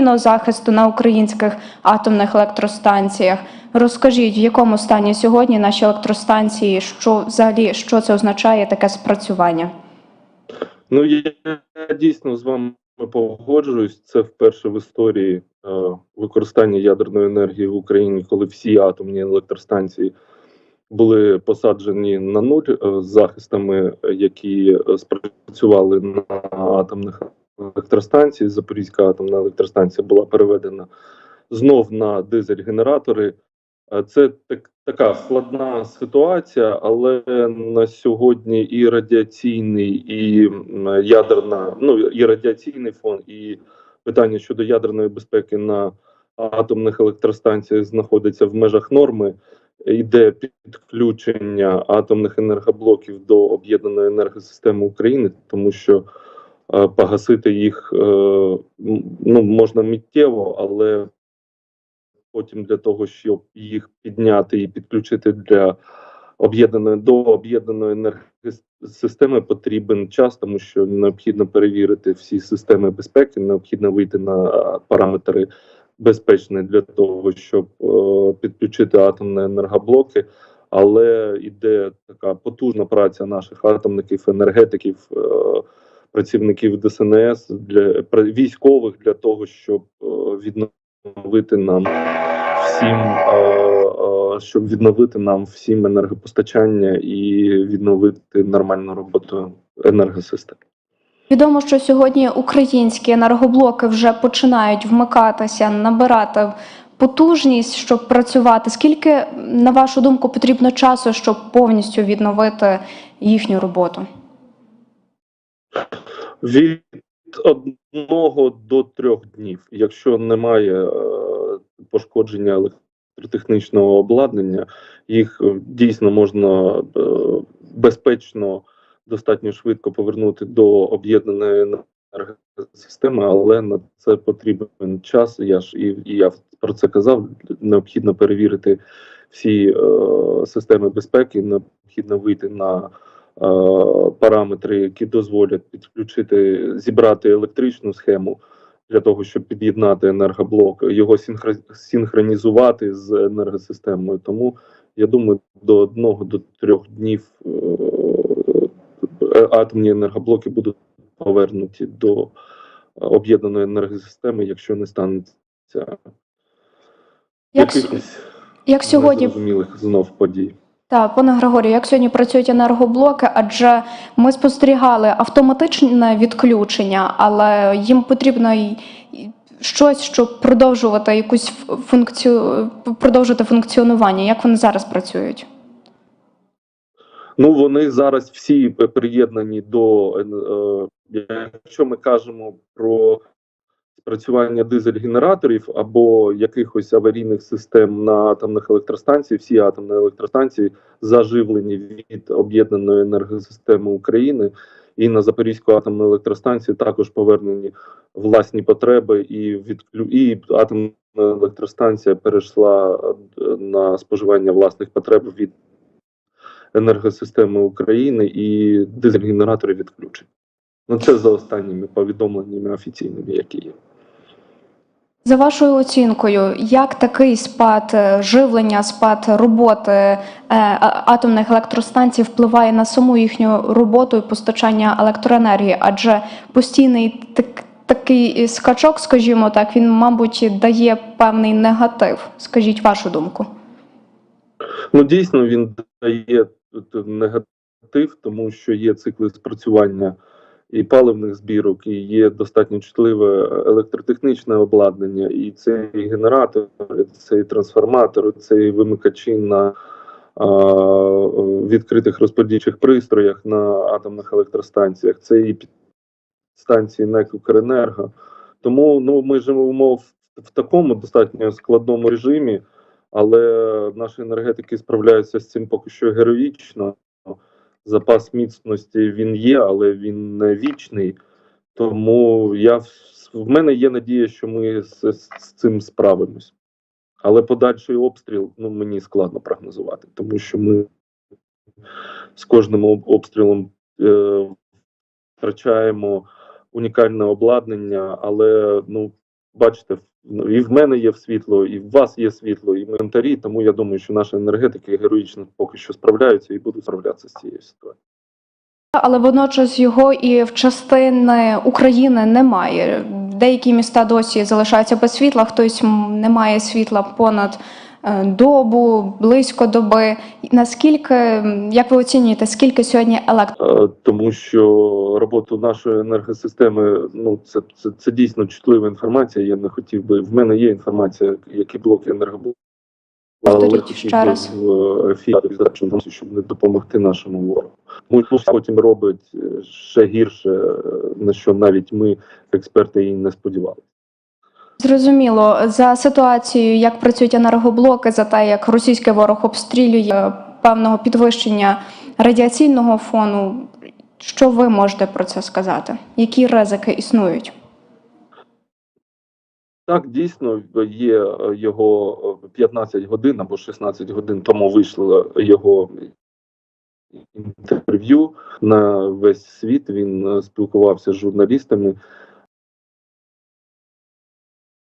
аварійного захисту на українських атомних електростанціях. Розкажіть, в якому стані сьогодні наші електростанції, що взагалі що це означає таке спрацювання? Ну я дійсно з вами погоджуюсь. Це вперше в історії е, використання ядерної енергії в Україні, коли всі атомні електростанції були посаджені на нуль е, з захистами, які е, спрацювали на атомних електростанціях. Запорізька атомна електростанція була переведена знов на дизель-генератори. Е, Це так, така складна ситуація, але на сьогодні і радіаційний, і ядерна, ну і радіаційний фон, і питання щодо ядерної безпеки на атомних електростанціях знаходиться в межах норми. Йде підключення атомних енергоблоків до об'єднаної енергосистеми України, тому що погасити їх е, ну можна миттєво, але потім для того, щоб їх підняти і підключити для об'єднаної до об'єднаної енергосистеми, потрібен час, тому що необхідно перевірити всі системи безпеки, необхідно вийти на параметри безпечні для того, щоб е, підключити атомні енергоблоки. Але йде така потужна праця наших атомників, енергетиків, е, працівників ДСНС для військових для того, щоб е, відновити нам всім, е, е, щоб відновити нам всім енергопостачання і відновити нормальну роботу енергосистем. Відомо, що сьогодні українські енергоблоки вже починають вмикатися, набирати потужність, щоб працювати. Скільки, на вашу думку, потрібно часу, щоб повністю відновити їхню роботу? Від одного до трьох днів, якщо немає е, пошкодження електротехнічного обладнання, їх е, дійсно можна е, безпечно, достатньо швидко повернути до об'єднаної енергосистеми, але на це потрібен час. Я ж і, і я про це казав. Необхідно перевірити всі е, системи безпеки, необхідно вийти на параметри, які дозволять підключити, зібрати електричну схему для того, щоб під'єднати енергоблок, його синхро- синхронізувати з енергосистемою. Тому я думаю, до одного до трьох днів е, е, атомні енергоблоки будуть повернуті до об'єднаної енергосистеми, якщо не станеться Як, якихось як сьогодні знов подій. Так, пане Григорію, як сьогодні працюють енергоблоки, адже ми спостерігали автоматичне відключення, але їм потрібно щось, щоб продовжувати якусь функцію, продовжити функціонування. Як вони зараз працюють? Ну вони зараз всі приєднані до е, якщо ми кажемо про спрацювання дизель-генераторів або якихось аварійних систем на атомних електростанціях, всі атомні електростанції заживлені від об'єднаної енергосистеми України. І на Запорізьку атомну електростанцію також повернені власні потреби, і відклю... і атомна електростанція перейшла е, на споживання власних потреб від енергосистеми України і дизель-генератори відключені. Ну це за останніми повідомленнями офіційними, які є. За вашою оцінкою, як такий спад е, живлення, спад роботи е, атомних електростанцій впливає на саму їхню роботу і постачання електроенергії? Адже постійний так, такий скачок, скажімо так, він, мабуть, дає певний негатив. Скажіть вашу думку. Ну дійсно він дає тут негатив, тому що є цикли спрацювання і паливних збірок, і є достатньо чутливе електротехнічне обладнання, і це і генератори, це і трансформатори, це і вимикачі на а, відкритих розподільчих пристроях на атомних електростанціях, це і станції НЕК «Укренерго». Тому ну, ми живемо в, в такому достатньо складному режимі, але наші енергетики справляються з цим поки що героїчно. Запас міцності він є, але він не вічний. Тому я в, мене є надія, що ми з, з цим справимось. Але подальший обстріл ну, мені складно прогнозувати, тому що ми з кожним обстрілом е, втрачаємо унікальне обладнання, але ну бачите, в- і в мене є світло, і в вас є світло, і ментарі. Тому я думаю, що наші енергетики героїчно поки що справляються і будуть справлятися з цією ситуацією. Але водночас його і в частини України немає. Деякі міста досі залишаються без світла, хтось не має світла понад добу, близько доби. Наскільки, як ви оцінюєте, скільки сьогодні електро? Е, тому що роботу нашої енергосистеми ну це, це, це дійсно чутлива інформація. Я не хотів би. В мене є інформація, які блоки енергоблоку. Ще раз. в що інформацію, щоб не допомогти нашому ворогу. Тому потім робить е, ще гірше, е, на що навіть ми, експерти, і не сподівалися. Зрозуміло, за ситуацією, як працюють енергоблоки, за те, як російський ворог обстрілює певного підвищення радіаційного фону. Що ви можете про це сказати? Які ризики існують? Так, дійсно, є його е, 15 годин або 16 годин тому вийшло його інтерв'ю на весь світ. Він спілкувався з журналістами